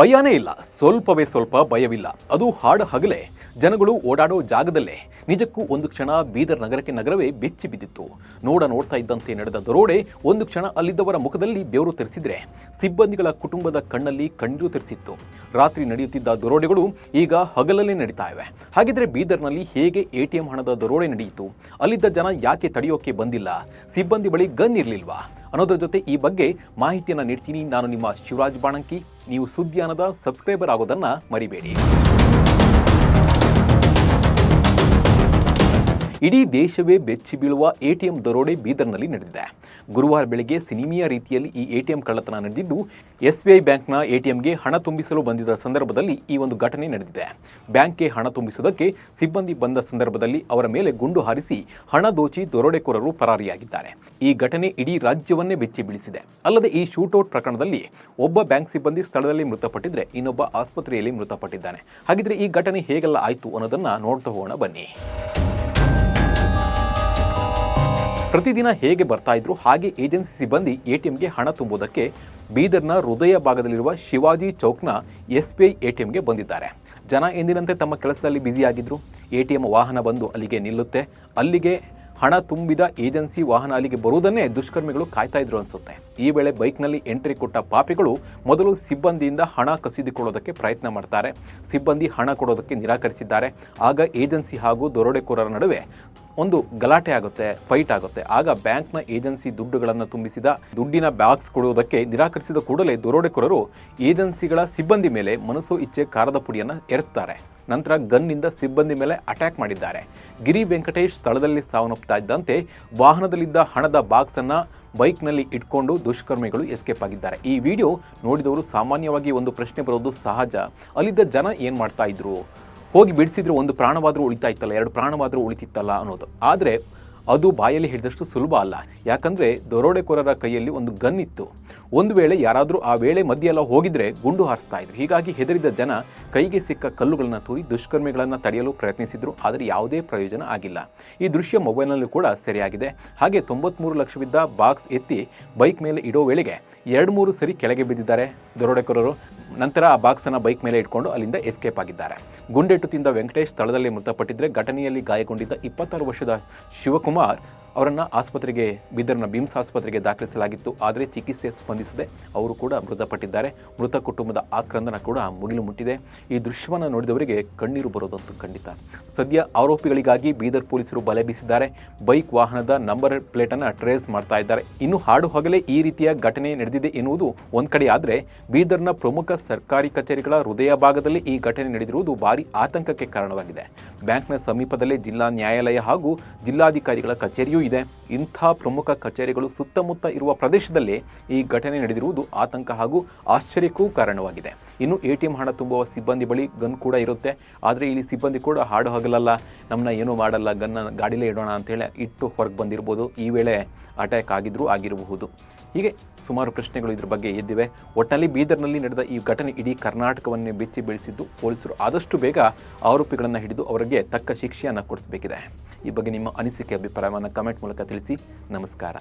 ಭಯನೇ ಇಲ್ಲ. ಸ್ವಲ್ಪವೇ ಸ್ವಲ್ಪ ಭಯವಿಲ್ಲ. ಅದು ಹಾಡು ಹಗಲೇ ಜನಗಳು ಓಡಾಡೋ ಜಾಗದಲ್ಲೇ ನಿಜಕ್ಕೂ ಒಂದು ಕ್ಷಣ ಬೀದರ್ ನಗರಕ್ಕೆ ನಗರವೇ ಬೆಚ್ಚಿ ಬಿದ್ದಿತ್ತು. ನೋಡ ನೋಡ್ತಾ ಇದ್ದಂತೆ ನಡೆದ ದರೋಡೆ ಒಂದು ಕ್ಷಣ ಅಲ್ಲಿದ್ದವರ ಮುಖದಲ್ಲಿ ಬೆವರು ತರಿಸಿದ್ರೆ ಸಿಬ್ಬಂದಿಗಳ ಕುಟುಂಬದ ಕಣ್ಣಲ್ಲಿ ಕಣ್ಣು ತರಿಸಿತ್ತು. ರಾತ್ರಿ ನಡೆಯುತ್ತಿದ್ದ ದರೋಡೆಗಳು ಈಗ ಹಗಲಲ್ಲೇ ನಡೀತಾ ಇವೆ. ಹಾಗಿದ್ರೆ ಬೀದರ್ನಲ್ಲಿ ಹೇಗೆ ಎಟಿಎಂ ಹಣದ ದರೋಡೆ ನಡೆಯಿತು? ಅಲ್ಲಿದ್ದ ಜನ ಯಾಕೆ ತಡೆಯೋಕೆ ಬಂದಿಲ್ಲ? ಸಿಬ್ಬಂದಿ ಬಳಿ ಗನ್ ಇರಲಿಲ್ವಾ? ಅನ್ನೋದ್ರ ಜೊತೆ ಈ ಬಗ್ಗೆ ಮಾಹಿತಿಯನ್ನು ನೀಡ್ತೀನಿ. ನಾನು ನಿಮ್ಮ ಶಿವರಾಜ್ ಬಾಣಂಕಿ. ನೀವು ಸುದ್ದಿಯಾನದ ಸಬ್ಸ್ಕ್ರೈಬರ್ ಆಗೋದನ್ನು ಮರಿಬೇಡಿ. ಇಡೀ ದೇಶವೇ ಬೆಚ್ಚಿ ಬೀಳುವ ಎಟಿಎಂ ದರೋಡೆ ಬೀದರ್ನಲ್ಲಿ ನಡೆದಿದೆ. ಗುರುವಾರ ಬೆಳಗ್ಗೆ ಸಿನಿಮೀಯ ರೀತಿಯಲ್ಲಿ ಈ ಎಟಿಎಂ ಕಳ್ಳತನ ನಡೆದಿದ್ದು, ಎಸ್ಬಿಐ ಬ್ಯಾಂಕ್ನ ಎಟಿಎಂಗೆ ಹಣ ತುಂಬಿಸಲು ಬಂದಿದ್ದ ಸಂದರ್ಭದಲ್ಲಿ ಈ ಒಂದು ಘಟನೆ ನಡೆದಿದೆ. ಬ್ಯಾಂಕ್ಗೆ ಹಣ ತುಂಬಿಸುವುದಕ್ಕೆ ಸಿಬ್ಬಂದಿ ಬಂದ ಸಂದರ್ಭದಲ್ಲಿ ಅವರ ಮೇಲೆ ಗುಂಡು ಹಾರಿಸಿ ಹಣ ದೋಚಿ ದರೋಡೆಕೋರರು ಪರಾರಿಯಾಗಿದ್ದಾರೆ. ಈ ಘಟನೆ ಇಡೀ ರಾಜ್ಯವನ್ನೇ ಬೆಚ್ಚಿ ಬೀಳಿಸಿದೆ. ಅಲ್ಲದೆ ಈ ಶೂಟೌಟ್ ಪ್ರಕರಣದಲ್ಲಿ ಒಬ್ಬ ಬ್ಯಾಂಕ್ ಸಿಬ್ಬಂದಿ ಸ್ಥಳದಲ್ಲಿ ಮೃತಪಟ್ಟಿದ್ರೆ ಇನ್ನೊಬ್ಬ ಆಸ್ಪತ್ರೆಯಲ್ಲಿ ಮೃತಪಟ್ಟಿದ್ದಾನೆ. ಹಾಗಿದ್ರೆ ಈ ಘಟನೆ ಹೇಗೆಲ್ಲ ಆಯಿತು ಅನ್ನೋದನ್ನ ನೋಡ್ತಾ ಹೋಗೋಣ ಬನ್ನಿ. ಪ್ರತಿದಿನ ಹೇಗೆ ಬರ್ತಾ ಇದ್ರು, ಹಾಗೆ ಏಜೆನ್ಸಿ ಸಿಬ್ಬಂದಿ ಎಟಿಎಂಗೆ ಹಣ ತುಂಬುವುದಕ್ಕೆ ಬೀದರ್ನ ಹೃದಯ ಭಾಗದಲ್ಲಿರುವ ಶಿವಾಜಿ ಚೌಕ್ನ ಎಸ್ ಬಿ ಐ ಎಟಿಎಂಗೆ ಬಂದಿದ್ದಾರೆ. ಜನ ಎಂದಿನಂತೆ ತಮ್ಮ ಕೆಲಸದಲ್ಲಿ ಬ್ಯುಸಿಯಾಗಿದ್ರು ಎಟಿಎಂ ವಾಹನ ಬಂದು ಅಲ್ಲಿಗೆ ನಿಲ್ಲುತ್ತೆ. ಅಲ್ಲಿಗೆ ಹಣ ತುಂಬಿದ ಏಜೆನ್ಸಿ ವಾಹನ ಅಲ್ಲಿಗೆ ಬರುವುದನ್ನೇ ದುಷ್ಕರ್ಮಿಗಳು ಕಾಯ್ತಾ ಇದ್ರು ಅನ್ಸುತ್ತೆ. ಈ ವೇಳೆ ಬೈಕ್ನಲ್ಲಿ ಎಂಟ್ರಿ ಕೊಟ್ಟ ಪಾಪಿಗಳು ಮೊದಲು ಸಿಬ್ಬಂದಿಯಿಂದ ಹಣ ಕಸಿದುಕೊಳ್ಳೋದಕ್ಕೆ ಪ್ರಯತ್ನ ಮಾಡ್ತಾರೆ. ಸಿಬ್ಬಂದಿ ಹಣ ಕೊಡೋದಕ್ಕೆ ನಿರಾಕರಿಸಿದ್ದಾರೆ. ಆಗ ಏಜೆನ್ಸಿ ಹಾಗೂ ದರೋಡೆಕೋರರ ನಡುವೆ ಒಂದು ಗಲಾಟೆ ಆಗುತ್ತೆ ಫೈಟ್ ಆಗುತ್ತೆ. ಆಗ ಬ್ಯಾಂಕ್ನ ಏಜೆನ್ಸಿ ದುಡ್ಡುಗಳನ್ನು ತುಂಬಿಸಿದ ದುಡ್ಡಿನ ಬ್ಯಾಗ್ಸ್ ಕೊಡುವುದಕ್ಕೆ ನಿರಾಕರಿಸಿದ ಕೂಡಲೇ ದರೋಡೆಕೋರರು ಏಜೆನ್ಸಿಗಳ ಸಿಬ್ಬಂದಿ ಮೇಲೆ ಮನಸ್ಸು ಇಚ್ಛೆ ಕಾರದ ಪುಡಿಯನ್ನು ಎರುತ್ತಾರೆ. ನಂತರ ಗನ್ನಿಂದ ಸಿಬ್ಬಂದಿ ಮೇಲೆ ಅಟ್ಯಾಕ್ ಮಾಡಿದ್ದಾರೆ. ಗಿರಿ ವೆಂಕಟೇಶ್ ಸ್ಥಳದಲ್ಲಿ ಸಾವನ್ನಪ್ಪುತ್ತಾ ಇದ್ದಂತೆ ವಾಹನದಲ್ಲಿದ್ದ ಹಣದ ಬಾಕ್ಸ್ ಅನ್ನ ಬೈಕ್ನಲ್ಲಿ ಇಟ್ಕೊಂಡು ದುಷ್ಕರ್ಮಿಗಳು ಎಸ್ಕೇಪ್ ಆಗಿದ್ದಾರೆ. ಈ ವಿಡಿಯೋ ನೋಡಿದವರು ಸಾಮಾನ್ಯವಾಗಿ ಒಂದು ಪ್ರಶ್ನೆ ಬರೋದು ಸಹಜ. ಅಲ್ಲಿದ್ದ ಜನ ಏನು ಮಾಡ್ತಾ ಇದ್ರು? ಹೋಗಿ ಬಿಡಿಸಿದ್ರೆ ಒಂದು ಪ್ರಾಣವಾದರೂ ಉಳಿತಾ ಇತ್ತಲ್ಲ ಎರಡು ಪ್ರಾಣವಾದರೂ ಉಳಿತಿತ್ತಲ್ಲ ಅನ್ನೋದು. ಆದರೆ ಅದು ಬಾಯಲ್ಲಿ ಹಿಡಿದಷ್ಟು ಸುಲಭ ಅಲ್ಲ. ಯಾಕಂದರೆ ದರೋಡೆಕೋರರ ಕೈಯಲ್ಲಿ ಒಂದು ಗನ್ ಇತ್ತು. ಒಂದು ವೇಳೆ ಯಾರಾದರೂ ಆ ವೇಳೆ ಮಧ್ಯೆಲ್ಲ ಹೋಗಿದ್ರೆ ಗುಂಡು ಹಾರಿಸ್ತಾ ಇದ್ರು. ಹೀಗಾಗಿ ಹೆದರಿದ ಜನ ಕೈಗೆ ಸಿಕ್ಕ ಕಲ್ಲುಗಳನ್ನು ತೂರಿ ದುಷ್ಕರ್ಮಿಗಳನ್ನು ತಡೆಯಲು ಪ್ರಯತ್ನಿಸಿದ್ರು. ಆದರೆ ಯಾವುದೇ ಪ್ರಯೋಜನ ಆಗಿಲ್ಲ. ಈ ದೃಶ್ಯ ಮೊಬೈಲ್ನಲ್ಲೂ ಕೂಡ ಸೆರೆಯಾಗಿದೆ. ಹಾಗೆ ತೊಂಬತ್ಮೂರು ಲಕ್ಷವಿದ್ದ ಬಾಕ್ಸ್ ಎತ್ತಿ ಬೈಕ್ ಮೇಲೆ ಇಡೋ ವೇಳೆಗೆ ಎರಡು ಮೂರು ಸರಿ ಕೆಳಗೆ ಬಿದ್ದಿದ್ದಾರೆ ದರೋಡೆಕೋರರು. ನಂತರ ಆ ಬಾಕ್ಸನ್ನು ಬೈಕ್ ಮೇಲೆ ಇಟ್ಕೊಂಡು ಅಲ್ಲಿಂದ ಎಸ್ಕೇಪ್ ಆಗಿದ್ದಾರೆ. ಗುಂಡೆಟ್ಟು ತಿಂದ ವೆಂಕಟೇಶ್ ಸ್ಥಳದಲ್ಲಿ ಮೃತಪಟ್ಟಿದ್ರೆ ಘಟನೆಯಲ್ಲಿ ಗಾಯಗೊಂಡಿದ್ದ ಇಪ್ಪತ್ತಾರು ವರ್ಷದ ಶಿವಕುಮಾರ್ ಅವರನ್ನು ಆಸ್ಪತ್ರೆಗೆ, ಬೀದರ್ನ ಬಿಮ್ಸ್ ಆಸ್ಪತ್ರೆಗೆ ದಾಖಲಿಸಲಾಗಿತ್ತು. ಆದರೆ ಚಿಕಿತ್ಸೆ ಸ್ಪಂದಿಸದೆ ಅವರು ಕೂಡ ಮೃತಪಟ್ಟಿದ್ದಾರೆ. ಮೃತ ಕುಟುಂಬದ ಆಕ್ರಂದನ ಕೂಡ ಮುಗಿಲು ಮುಟ್ಟಿದೆ. ಈ ದೃಶ್ಯವನ್ನು ನೋಡಿದವರಿಗೆ ಕಣ್ಣೀರು ಬರೋದಂತೂ ಖಂಡಿತ. ಸದ್ಯ ಆರೋಪಿಗಳಿಗಾಗಿ ಬೀದರ್ ಪೊಲೀಸರು ಬಲೆ ಬೀಸಿದ್ದಾರೆ. ಬೈಕ್ ವಾಹನದ ನಂಬರ್ ಪ್ಲೇಟನ್ನು ಟ್ರೇಸ್ ಮಾಡ್ತಾ ಇದ್ದಾರೆ. ಇನ್ನು ಹಾಡು ಹಗಲೇ ಈ ರೀತಿಯ ಘಟನೆ ನಡೆದಿದೆ ಎನ್ನುವುದು ಒಂದು ಕಡೆ ಆದರೆ ಬೀದರ್ನ ಪ್ರಮುಖ ಸರ್ಕಾರಿ ಕಚೇರಿಗಳ ಹೃದಯ ಭಾಗದಲ್ಲಿ ಈ ಘಟನೆ ನಡೆದಿರುವುದು ಭಾರಿ ಆತಂಕಕ್ಕೆ ಕಾರಣವಾಗಿದೆ. ಬ್ಯಾಂಕ್ನ ಸಮೀಪದಲ್ಲೇ ಜಿಲ್ಲಾ ನ್ಯಾಯಾಲಯ ಹಾಗೂ ಜಿಲ್ಲಾಧಿಕಾರಿಗಳ ಕಚೇರಿಯೂ Yu ile ಇಂಥ ಪ್ರಮುಖ ಕಚೇರಿಗಳು ಸುತ್ತಮುತ್ತ ಇರುವ ಪ್ರದೇಶದಲ್ಲೇ ಈ ಘಟನೆ ನಡೆದಿರುವುದು ಆತಂಕ ಹಾಗೂ ಆಶ್ಚರ್ಯಕ್ಕೂ ಕಾರಣವಾಗಿದೆ. ಇನ್ನು ಎ ಟಿ ಎಂ ಹಣ ತುಂಬುವ ಸಿಬ್ಬಂದಿ ಬಳಿ ಗನ್ ಕೂಡ ಇರುತ್ತೆ. ಆದರೆ ಇಲ್ಲಿ ಸಿಬ್ಬಂದಿ ಕೂಡ ಹಾಡು ಹಗಲಲ್ಲ. ನಮ್ಮನ್ನ ಏನೂ ಮಾಡಲ್ಲ. ಗನ್ನ ಗಾಡಿಲೇ ಇಡೋಣ ಅಂತೇಳಿ ಇಟ್ಟು ಹೊರಗೆ ಬಂದಿರ್ಬೋದು. ಈ ವೇಳೆ ಅಟ್ಯಾಕ್ ಆಗಿದ್ರೂ ಆಗಿರಬಹುದು. ಹೀಗೆ ಸುಮಾರು ಪ್ರಶ್ನೆಗಳು ಇದ್ರ ಬಗ್ಗೆ ಎದ್ದಿವೆ. ಒಟ್ಟಿನಲ್ಲಿ ಬೀದರ್ನಲ್ಲಿ ನಡೆದ ಈ ಘಟನೆ ಇಡೀ ಕರ್ನಾಟಕವನ್ನೇ ಬೆಚ್ಚಿ ಬೆಳೆಸಿದ್ದು ಪೊಲೀಸರು. ಆದಷ್ಟು ಬೇಗ ಆರೋಪಿಗಳನ್ನು ಹಿಡಿದು ಅವರಿಗೆ ತಕ್ಕ ಶಿಕ್ಷೆಯನ್ನು ಕೊಡಿಸಬೇಕಿದೆ. ಈ ಬಗ್ಗೆ ನಿಮ್ಮ ಅನಿಸಿಕೆ, ಅಭಿಪ್ರಾಯವನ್ನು ಕಮೆಂಟ್ ಮೂಲಕ ತಿಳಿಸಿ. ನಮಸ್ಕಾರ.